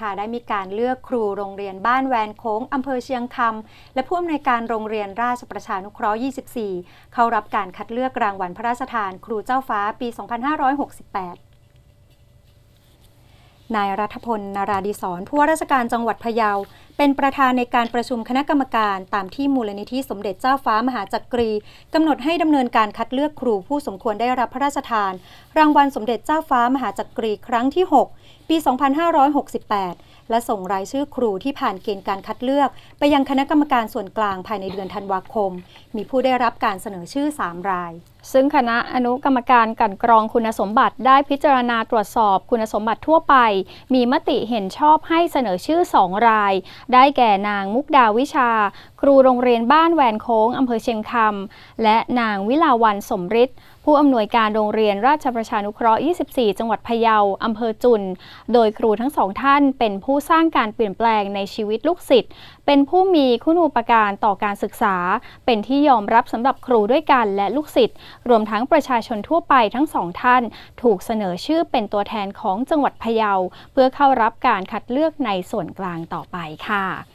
ค่ะ ได้มีการเลือกครูโรงเรียนบ้านแวนโค้งอำเภอเชียงคำและผู้อำนวยการโรงเรียนราชประชานุเคราะห์ 24 เข้ารับการคัดเลือกรางวัลพระราชทานครูเจ้าฟ้าปี 2568นายรัฐพลนาราดิศรผู้ว่าราชการจังหวัดพะเยา เป็นประธานในการประชุมคณะกรรมการ ตามที่มูลนิธิสมเด็จเจ้าฟ้ามหาจักรีกำหนดให้ดำเนินการคัดเลือกครูผู้สมควรได้รับพระราชทาน รางวัลสมเด็จเจ้าฟ้ามหาจักรีครั้งที่ 6 ปี 2568 และส่งรายชื่อครูที่ผ่านเกณฑ์การคัดเลือก ไปยังคณะกรรมการส่วนกลางภายในเดือนธันวาคม มีผู้ได้รับการเสนอชื่อ 3 ราย ซึ่งคณะอนุกรรมการกันกรองคุณสมบัติได้พิจารณาตรวจสอบคุณสมบัติทั่วไป มีมติเห็นชอบให้เสนอชื่อ 2 ราย ได้แก่นางมุกดาวิชา ครูโรงเรียนบ้านแวนโค้งอำเภอเชียงคำและนางวิลาวันสมฤทธิ์ ผู้อำนวยการโรงเรียนราชประชานุเคราะห์ 24 จังหวัดพะเยาอำเภอจุน โดยครูทั้งสองท่านเป็นผู้สร้างการเปลี่ยนแปลงในชีวิตลูกศิษย์ เป็นผู้มีคุณูปการต่อการศึกษา เป็นที่ยอมรับสำหรับครูด้วยกันและลูกศิษย์ รวมทั้งประชาชนทั่วไปทั้งสองท่าน ถูกเสนอชื่อเป็นตัวแทนของจังหวัดพะเยา เพื่อเข้ารับการคัดเลือกในส่วนกลางต่อไปค่ะ